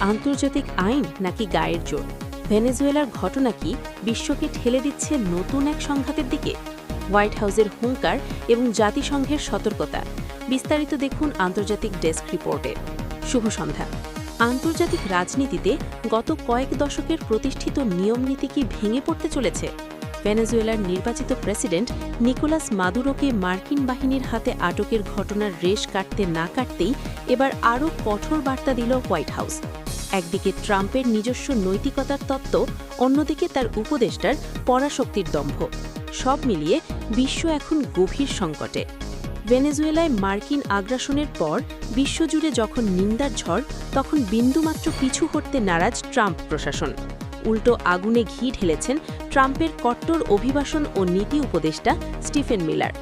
আন্তর্জাতিক আইন নাকি গায়ের জোর? ভেনেজুয়েলার ঘটনা কি বিশ্বকে ঠেলে দিচ্ছে নতুন এক সংঘাতের দিকে? হোয়াইট হাউসের হুঙ্কার এবং জাতিসংঘের সতর্কতা? বিস্তারিত দেখুন আন্তর্জাতিক ডেস্ক রিপোর্টে। শুভ সন্ধ্যা। আন্তর্জাতিক রাজনীতিতে গত কয়েক দশকের প্রতিষ্ঠিত নিয়মনীতি কি ভেঙে পড়তে চলেছে? ভেনেজুয়েলার নির্বাচিত প্রেসিডেন্ট নিকোলাস মাদুরোকে মার্কিন বাহিনীর হাতে আটকের ঘটনার রেশ কাটতে না কাটতেই এবার আরও কঠোর বার্তা দিল হোয়াইট হাউস। একদিকে ট্রাম্পের নিজস্ব নৈতিকতার তত্ত্ব, অন্যদিকে তার উপদেষ্টার পরাশক্তির দম্ভ। সব মিলিয়ে বিশ্ব এখন গভীর সংকটে। ভেনেজুয়েলায় মার্কিন আগ্রাসনের পর বিশ্বজুড়ে যখন নিন্দার ঝড়, তখন বিন্দুমাত্র পিছু হটতে নারাজ ট্রাম্প প্রশাসন। উল্টো আগুনে ঘি ঢেলেছেন ট্রাম্পের কট্টর অভিবাসন ও নীতি উপদেষ্টা স্টিফেন মিলার।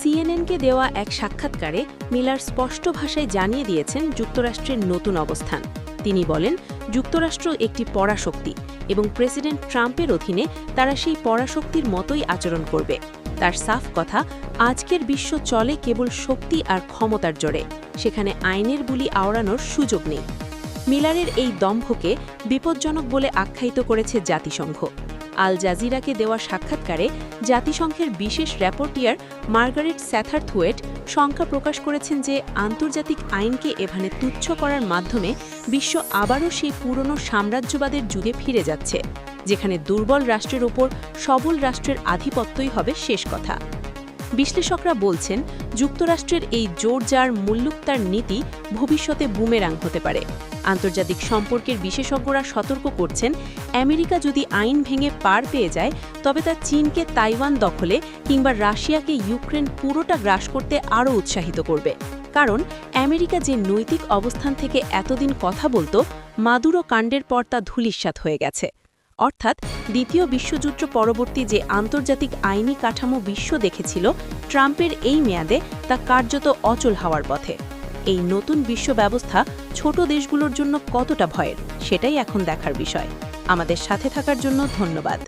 সিএনএনকে দেওয়া এক সাক্ষাৎকারে মিলার স্পষ্ট ভাষায় জানিয়ে দিয়েছেন যুক্তরাষ্ট্রের নতুন অবস্থান। তিনি বলেন, যুক্তরাষ্ট্র একটি পরাশক্তি এবং প্রেসিডেন্ট ট্রাম্পের অধীনে তারা সেই পরাশক্তির মতোই আচরণ করবে। তার সাফ কথা, আজকের বিশ্ব চলে কেবল শক্তি আর ক্ষমতার জোরে। সেখানে আইনের বুলি আওড়ানোর সুযোগ নেই। মিলারের এই দম্ভকে বিপজ্জনক বলে আখ্যায়িত করেছে জাতিসংঘ। আল জাজিরাকে দেওয়া সাক্ষাৎকারে জাতিসংঘের বিশেষ র্যাপোর্টিয়ার মার্গারেট স্যাথারথুয়েট শঙ্কা প্রকাশ করেছেন যে আন্তর্জাতিক আইনকে এভানে তুচ্ছ করার মাধ্যমে বিশ্ব আবারও সেই পুরনো সাম্রাজ্যবাদের যুগে ফিরে যাচ্ছে, যেখানে দুর্বল রাষ্ট্রের ওপর সবল রাষ্ট্রের আধিপত্যই হবে শেষ কথা। বিশ্লেষকরা বলছেন, যুক্তরাষ্ট্রের এই জোরজার মুল্লুকতার নীতি ভবিষ্যতে বুমেরাং হতে পারে। আন্তর্জাতিক সম্পর্কের বিশেষজ্ঞরা সতর্ক করছেন, আমেরিকা যদি আইন ভেঙে পার পেয়ে যায়, তবে তা চীনকে তাইওয়ান দখলে কিংবা রাশিয়াকে ইউক্রেন পুরোটা গ্রাস করতে আরও উৎসাহিত করবে। কারণ, আমেরিকা যে নৈতিক অবস্থান থেকে এতদিন কথা বলতো, মাদুরো কাণ্ডের পর তা ধূলিস্যাৎ হয়ে গেছে। অর্থাৎ দ্বিতীয় বিশ্বযুদ্ধ পরবর্তী যে আন্তর্জাতিক আইনি কাঠামো বিশ্ব দেখেছিল, ট্রাম্পের এই মেয়াদে তা কার্যত অচল হওয়ার পথে। এই নতুন বিশ্ব ব্যবস্থা ছোট দেশগুলোর জন্য কতটা ভয়ের, সেটাই এখন দেখার বিষয়। আমাদের সাথে থাকার জন্য ধন্যবাদ।